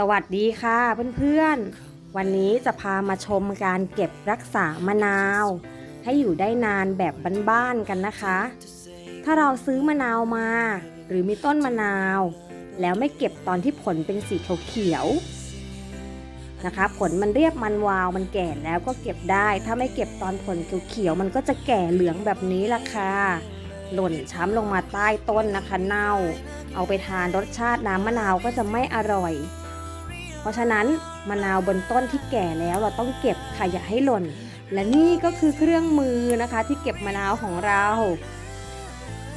สวัสดีค่ะเพื่อนๆ วันนี้จะพามาชมการเก็บรักษามะนาว ให้อยู่ได้นานแบบบ้านๆกันนะคะ ถ้าเราซื้อมะนาวมา หรือมีต้นมะนาว แล้วไม่เก็บตอนที่ผลเป็นสีเขียวๆนะคะ ผลมันเรียบมันวาวมันแก่แล้วก็เก็บได้ ถ้าไม่เก็บตอนผลเขียวๆมันก็จะแก่เหลืองแบบนี้ละค่ะหล่นช้ำลงมาใต้ต้นนะคะเน่า เอาไปทานรสชาติน้ำมะนาวก็จะไม่อร่อย ราะฉะนั้นมะนาวบนต้นที่แก่แล้วเราต้องเก็บค่ะอย่าให้หล่น และนี่ก็คือเครื่องมือนะคะที่เก็บมะนาวของเรา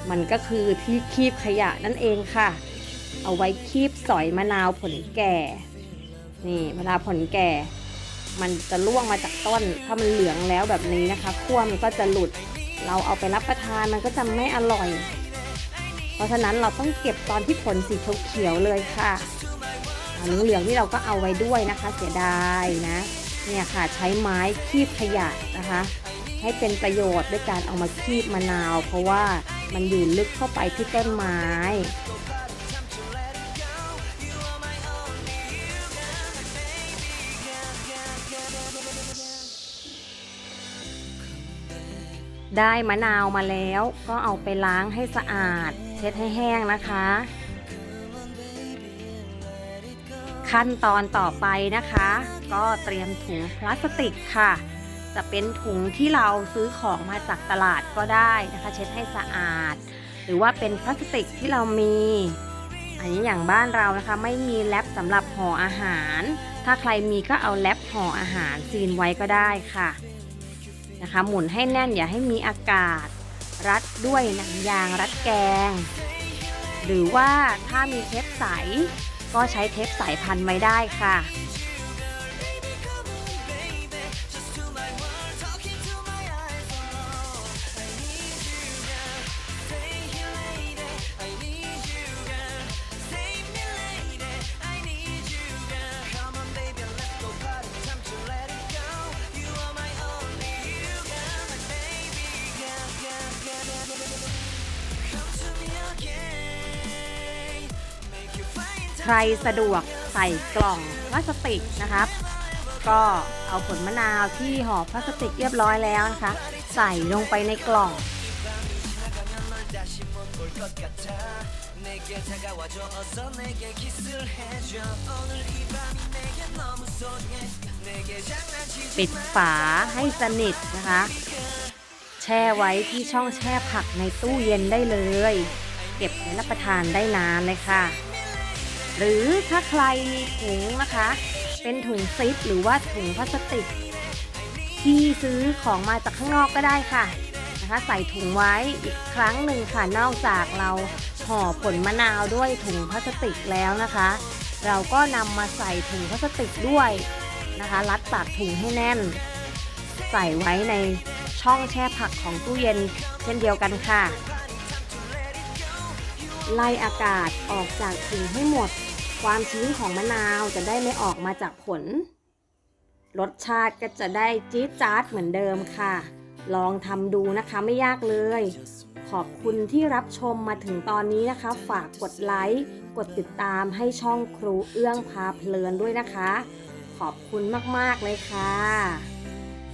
มันก็คือที่คีบขยะนั่นเองค่ะ เอาไว้คีบสอยมะนาวผลแก่ นี่เวลาผลแก่ มันจะร่วงมาจากต้น ถ้ามันเหลืองแล้วแบบนี้นะคะขั้วมันก็จะหลุด เราเอาไปรับประทานมันก็จะไม่อร่อย เพราะฉะนั้นเราต้องเก็บตอนที่ผลสีเขียวๆเลยค่ะ เหลืองๆนี่เราก็เอาไว้ด้วยนะคะ เสียดายนะ เนี่ยค่ะใช้ไม้คีบขยะนะคะ ให้เป็นประโยชน์ด้วยการเอามาคีบมะนาว เพราะว่ามันอยู่ลึกเข้าไปที่ต้นไม้ได้มะนาวมาแล้วก็เอาไปล้างให้สะอาด เช็ดให้แห้งนะคะ ขั้นตอนต่อไปนะคะ ก็เตรียมถุงพลาสติกค่ะ จะเป็นถุงที่เราซื้อของมาจากตลาดก็ได้นะคะ เช็ดให้สะอาด หรือว่าเป็นพลาสติกที่เรามี อันนี้อย่างบ้านเรานะคะ ไม่มีแรปสำหรับห่ออาหาร ถ้าใครมีก็เอาแรปห่ออาหารซีนไว้ก็ได้ค่ะนะคะ หมุนให้แน่นอย่าให้มีอากาศ รัดด้วยหนังยางรัดแกง หรือว่าถ้ามีเทปใส ก็ใช้เทปสายพันไว้ได้ค่ะ รสะดวกใส่กล่องพลาสติกนะครับ ก็เอาผลมะนาวที่ห่อพลาสติกเรียบร้อยแล้วนะคะ ใส่ลงไปในกล่อง ปิดฝาให้สนิทนะคะ แช่ไว้ที่ช่องแช่ผักในตู้เย็นได้เลย เก็บไว้รับประทานได้นานเลยค่ะ หรือถ้าใครมีถุงนะคะ เป็นถุงซิปหรือว่าถุงพลาสติก ที่ซื้อของมาจากข้างนอกก็ได้ค่ะนะคะ ใส่ถุงไว้อีกครั้งหนึ่งค่ะนอกจากเราห่อผลมะนาวด้วยถุงพลาสติกแล้วนะคะ เราก็นำมาใส่ถุงพลาสติกด้วยนะคะ รัดปากถุงให้แน่น ใส่ไว้ในช่องแช่ผักของตู้เย็นเช่นเดียวกันค่ะ ไล่อากาศออกจากถุงให้หมด ความชื้นของมะนาวจะได้ไม่ออกมาจากผล รสชาติก็จะได้จี๊ดจ๊าดเหมือนเดิมค่ะ ลองทำดูนะคะไม่ยากเลย ขอบคุณที่รับชมมาถึงตอนนี้นะคะ ฝากกดไลค์ กดติดตามให้ช่องครูเอื้องพาเพลินด้วยนะคะ ขอบคุณมาก ๆ เลยค่ะ